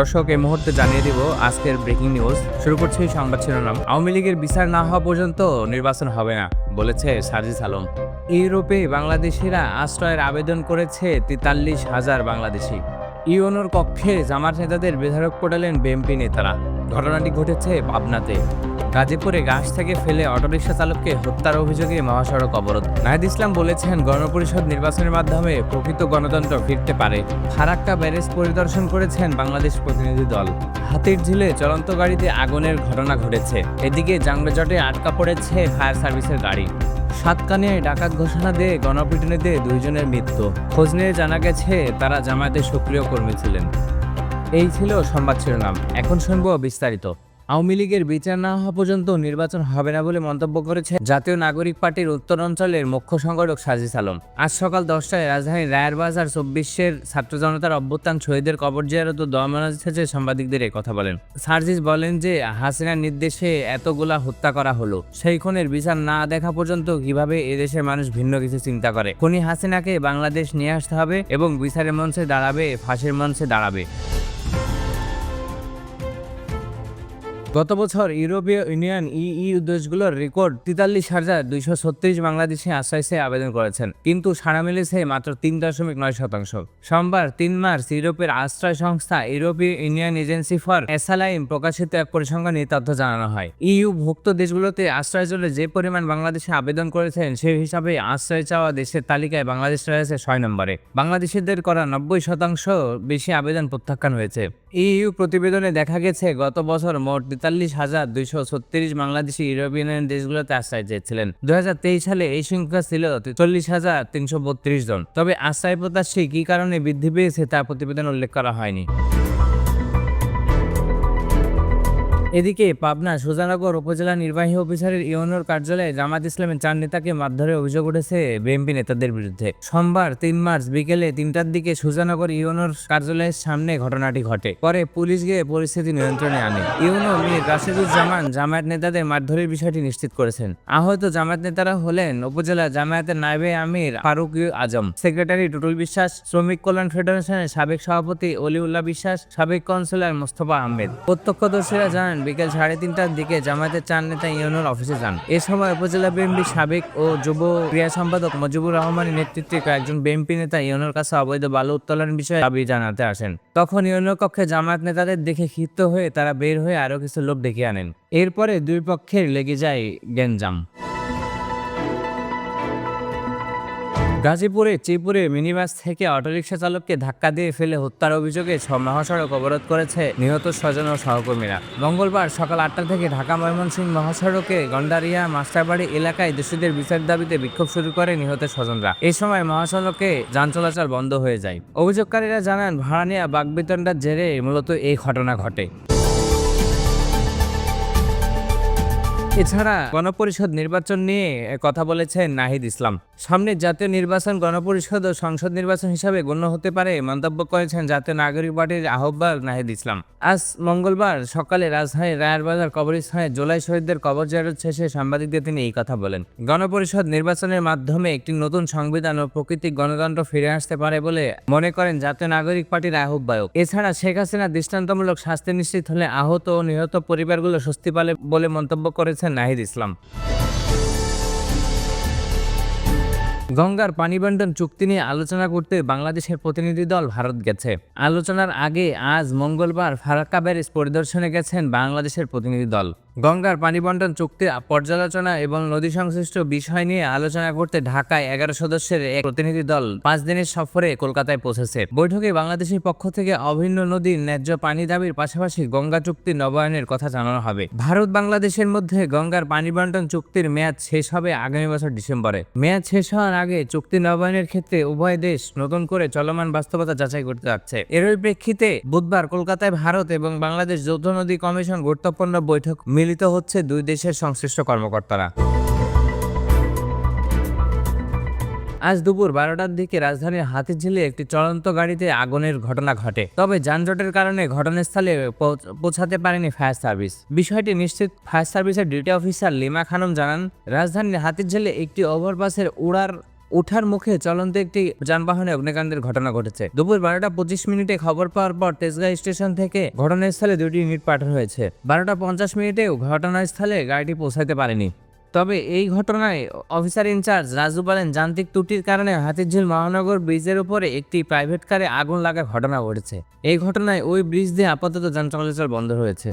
দর্শক, এই মুহূর্তে জানিয়ে দিব আজকের ব্রেকিং নিউজ শুরু করছি সংবাদ শিরোনাম। আওয়ামী লীগের বিচার না হওয়া পর্যন্ত নির্বাচন হবে না, বলেছে সাজিস আলম। ইউরোপে বাংলাদেশিরা আশ্রয়ের আবেদন করেছে তেতাল্লিশ হাজার বাংলাদেশি। ইউনোর কক্ষে জামাত নেতাদের বেধারক পটালেন বিএনপি নেতারা। ঘটনাটি ঘটেছে পাবনাতে। গাজীপুরে গাছ থেকে ফেলে অটোরিকশা চালককে হত্যার অভিযোগে মহাসড়ক অবরোধ। নাহিদ ইসলাম বলেছেন, গণপরিষদ নির্বাচনের মাধ্যমে প্রকৃত গণতন্ত্র ফিরতে পারে। ফারাক্কা ব্যারেজ পরিদর্শন করেছেন বাংলাদেশ প্রতিনিধি দল। হাতির ঝিলে চলন্ত গাড়িতে আগুনের ঘটনা ঘটেছে। এদিকে যানজটে আটকা পড়েছে ফায়ার সার্ভিসের গাড়ি। সাতকানিয়ায় ডাকাত ঘোষণা দিয়ে গণপিটুনিতে দুইজনের মৃত্যু। খোঁজ নিয়ে জানা গেছে, তারা জামায়াতের সক্রিয় কর্মী ছিলেন। এই ছিল সংবাদ শিরোনাম। এখন শুনব বিস্তারিত। আওয়ামী লীগের বিচার না হওয়া পর্যন্ত নির্বাচন হবে না বলে মন্তব্য করেছে জাতীয় নাগরিক পার্টির উত্তর অঞ্চলের মুখ্য সংগঠক সাজিস আলম। আজ সকাল দশটায় রাজধানীর রায়ের বাজার চব্বিশের ছাত্র জনতার অভ্যুত্থান শহীদের কবর জিয়ারত শেষে সাংবাদিকদের কথা বলেন। সার্জিস বলেন যে, হাসিনার নির্দেশে এতগুলা হত্যা করা হলো। সেই খুনের বিচার না দেখা পর্যন্ত কীভাবে এদেশের মানুষ ভিন্ন কিছু চিন্তা করে? খুনি হাসিনাকে বাংলাদেশ নিয়ে আসতে হবে এবং বিচারের মঞ্চে দাঁড়াবে, ফাঁসির মঞ্চে দাঁড়াবে। গত বছর ইউরোপীয় ইউনিয়ন ইইউ দেশগুলোর রেকর্ড তেতাল্লিশ হাজার দুইশো ছত্রিশ বাংলাদেশি আশ্রয় চেয়ে আবেদন করেছেন। কিন্তু সাড়া মিলেছে মাত্র তিন দশমিক নয় শতাংশ। সোমবার তিন মার্চ ইউরোপের আশ্রয় সংস্থা ইউরোপীয় ইউনিয়ন এজেন্সি ফর এসালাইম প্রকাশিত এক পরিসংখ্যান এই তথ্য জানানো হয়। ইইউ ভুক্ত দেশগুলোতে আশ্রয়ের জন্য যে পরিমাণ বাংলাদেশে আবেদন করেছেন, সেই হিসাবে আশ্রয় চাওয়া দেশের তালিকায় বাংলাদেশ রয়েছে ছয় নম্বরে। বাংলাদেশিদের করা নব্বই শতাংশ বেশি আবেদন প্রত্যাখ্যান হয়েছে। ইইউ প্রতিবেদনে দেখা গেছে, গত বছর মোট তেতাল্লিশ হাজার দুইশো ছত্রিশ বাংলাদেশি ইউরোপিয়ান দেশগুলোতে আশ্রয় চেয়েছিলেন। দু হাজার তেইশ সালে এই সংখ্যা ছিল চল্লিশ হাজার তিনশো বত্রিশ জন। তবে আশ্রয় প্রত্যাশী কি কারণে বৃদ্ধি পেয়েছে তা প্রতিবেদন উল্লেখ করা হয়নি। এদিকে পাবনা সুজানগর উপজেলা নির্বাহী অফিসারের ইউনোর কার্যালয়ে জামাত ইসলামের চার নেতাকে মারধরের অভিযোগ উঠেছে বিএনপি নেতাদের বিরুদ্ধে। সোমবার তিন মার্চ বিকেলে তিনটার দিকে সুজানগর ইউনোর কার্যালয়ের সামনে ঘটনাটি ঘটে। পরে পুলিশ গিয়ে পরিস্থিতি নিয়ন্ত্রণে আনে। ইউনো মীর রাশেদুজ্জামান জামায়াত নেতাদের মারধরের বিষয়টি নিশ্চিত করেছেন। আহত জামায়াত নেতারা হলেন উপজেলা জামায়াতের নাইবে আমির ফারুক আজম, সেক্রেটারি টুটুল বিশ্বাস, শ্রমিক কল্যাণ ফেডারেশনের সাবেক সভাপতি অলিউল্লাহ বিশ্বাস, সাবেক কাউন্সিলর মোস্তফা আহমেদ। প্রত্যক্ষদর্শীরা জানান বিকেল সাড়ে তিনটার দিকে জামায়াতের চার নেতা ইউনিয়ন অফিসে যান। এ সময় উপজেলা বিএনপি সাবেক ও যুব ক্রিয়া সম্পাদক মজিবুর রহমানের নেতৃত্বে কয়েকজন বিএনপি নেতা ইউনিয়নের কাছে অবৈধ বালু উত্তোলন বিষয়ে দাবি জানাতে আসেন। তখন ইউনিয়ন কক্ষে জামায়াত নেতাদের দেখে ক্ষিপ্ত হয়ে তারা বের হয়ে আরও কিছু লোক ডেকে আনেন। এরপরে দুই পক্ষের লেগে যায় গেঞ্জাম গাজীপুরে চিপুরে মিনিবাস থেকে অটোরিকশা চালককে ধাক্কা দিয়ে ফেলে হত্যার অভিযোগে মহাসড়ক অবরোধ করেছে নিহত স্বজন ও সহকর্মীরা। মঙ্গলবার সকাল আটটা থেকে ঢাকা ময়মনসিংহ মহাসড়কে গন্ডারিয়া মাস্টারবাড়ি এলাকায় দোষীদের বিচার দাবিতে বিক্ষোভ শুরু করে নিহত স্বজনরা। এই সময় মহাসড়কে যান চলাচল বন্ধ হয়ে যায়। অভিযোগকারীরা জানান, ভাড়া নেওয়া বাগবিতণ্ডার জেরে মূলত এই ঘটনা ঘটে। এছাড়া গণপরিষদ নির্বাচন নিয়ে কথা বলেছেন নাহিদ ইসলাম। সামনে জাতীয় নির্বাচন, গণপরিষদ ও সংসদ নির্বাচন হিসাবে গণ্য হতে পারে মন্তব্য করেছেন জাতীয় নাগরিক পার্টির আহ্বায়ক নাহিদ ইসলাম। আজ মঙ্গলবার সকালে রাজধানীর রায়েরবাজার কবরস্থানে জুলাই শহীদদের কবর জিয়ারত শেষে সাংবাদিকদের তিনি এই কথা বলেন। গণপরিষদ নির্বাচনের মাধ্যমে একটি নতুন সংবিধান ও প্রকৃতিক গণতন্ত্র ফিরে আসতে পারে বলে মনে করেন জাতীয় নাগরিক পার্টির আহ্বায়ক। এছাড়া শেখ হাসিনা দৃষ্টান্তমূলক শাস্তি নিশ্চিত হলে আহত ও নিহত পরিবারগুলো স্বস্তি পালে বলে মন্তব্য করেছেন নাহিদ ইসলাম। গঙ্গার পানি বন্টন চুক্তি নিয়ে আলোচনা করতে বাংলাদেশের প্রতিনিধি দল ভারত গেছে। আলোচনার আগে আজ মঙ্গলবার ফারাক্কা ব্যারেজ পরিদর্শনে গেছেন বাংলাদেশের প্রতিনিধি দল। গঙ্গার পানি বন্টন চুক্তি, পর্যালোচনা এবং নদী সংশ্লিষ্ট বিষয় নিয়ে আলোচনা করতে ঢাকায় এগারো সদস্যের এক প্রতিনিধি দল পাঁচ দিনের সফরে কলকাতায় পৌঁছেছে। বৈঠকে বাংলাদেশের পক্ষ থেকে অভিন্ন নদীর ন্যায্য পানি দাবির পাশাপাশি গঙ্গা চুক্তি নবায়নের কথা জানানো হবে। ভারত বাংলাদেশের মধ্যে গঙ্গার পানি বন্টন চুক্তির মেয়াদ শেষ হবে আগামী বছর ডিসেম্বরে। মেয়াদ শেষ হওয়ার আগে চুক্তি নবায়নের ক্ষেত্রে উভয় দেশ নতুন করে চলমান বাস্তবতা যাচাই করতে যাচ্ছে। এরই প্রেক্ষিতে বুধবার কলকাতায় ভারত এবং বাংলাদেশ যৌথ নদী কমিশন গুরুত্বপূর্ণ বৈঠক মিলিত হচ্ছে দুই দেশের সংশ্লিষ্ট কর্মকর্তারা। আজ দুপুর বারোটার দিকে রাজধানীর হাতিঝিলে একটি চলন্ত গাড়িতে আগুনের ঘটনা ঘটে। তবে যানজটের কারণে ঘটনাস্থলে পৌঁছাতে পারেনি ফায়ার সার্ভিস। বিষয়টি নিশ্চিত, ফায়ার সার্ভিসের ডিউটি অফিসার লিমা খানম জানান, রাজধানীর হাতিঝিলে একটি ওভারপাসের উড়ার ওঠার মুখে চলন্ত একটি যানবাহনে অগ্নিকাণ্ডের ঘটনা ঘটেছে। দুপুর বারোটা পঁচিশ মিনিটে খবর পাওয়ার পর তেজগাঁ স্টেশন থেকে ঘটনাস্থলে দুটি ইউনিট পাঠানো হয়েছে। বারোটা পঞ্চাশ মিনিটেও ঘটনাস্থলে গাড়িটি পৌঁছাতে পারেনি। তবে এই ঘটনায় অফিসার ইনচার্জ রাজু বলেন, যান্ত্রিক ত্রুটির কারণে হাতিরঝিল মহানগর ব্রিজের উপরে একটি প্রাইভেট কারে আগুন লাগার ঘটনা ঘটেছে। এই ঘটনায় ওই ব্রিজ দিয়ে আপাতত যান চলাচল বন্ধ হয়েছে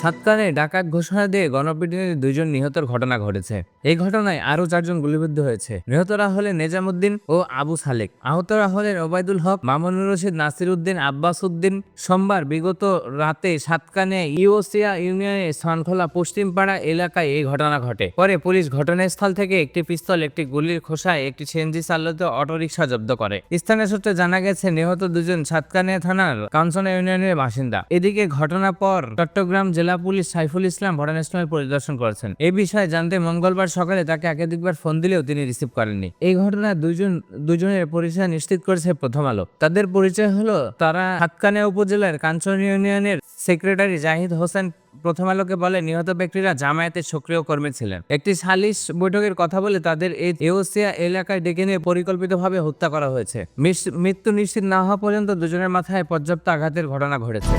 সাতকানে ডাকাত ঘোষণা দিয়ে গণপিটুনিতে দুইজন নিহতের ঘটনা ঘটেছে। এই ঘটনায় আরও চারজন গুলিবিদ্ধ হয়েছে। নিহতরা হলেন নেজামুদ্দিন ও আবু সালেক। আহতরা হলেন ওবায়দুল হক, মামুনুর রশিদ নাসির উদ্দিন আব্বাস উদ্দিন সোমবার বিগত রাতে সাতকানে ইউসিয়া ইউনিয়নের সানখোলা পশ্চিমপাড়া এলাকায় এই ঘটনা ঘটে। পরে পুলিশ ঘটনাস্থল থেকে একটি পিস্তল, একটি গুলির খোসায় একটি সিএনজি চালিত অটোরিকশা জব্দ করে। স্থানীয় সূত্রে জানা গেছে, নিহত দুজন সাতকানে থানার কাঞ্চনা ইউনিয়নের বাসিন্দা। এদিকে ঘটনার পর চট্টগ্রাম জেলা পুলিশ সাইফুল ইসলাম ঘটনাস্থলে পরিদর্শন করেছেন। এই বিষয়ে জানতে মঙ্গলবার সকালে তাকে একাধিকবার ফোন দিলেও তিনি রিসিভ করেননি। এই ঘটনায় দুজন দুজনের পরিচয় নিশ্চিত করেছে প্রথম আলো। তাদের পরিচয় হলো তারা হাতকানিয়া উপজেলার কাঞ্চন ইউনিয়নের সেক্রেটারি জাহিদ হোসেন প্রথম আলোকে বলে নিহত ব্যক্তিরা জামায়াতের সক্রিয় কর্মী ছিলেন। একটি সালিশ বৈঠকের কথা বলে তাদের এই এওসিয়া এলাকায় ডেকে নিয়ে পরিকল্পিতভাবে হত্যা করা হয়েছে। মৃত্যু নিশ্চিত না হওয়া পর্যন্ত দুজনের মাথায় পর্যাপ্ত আঘাতের ঘটনা ঘটেছে।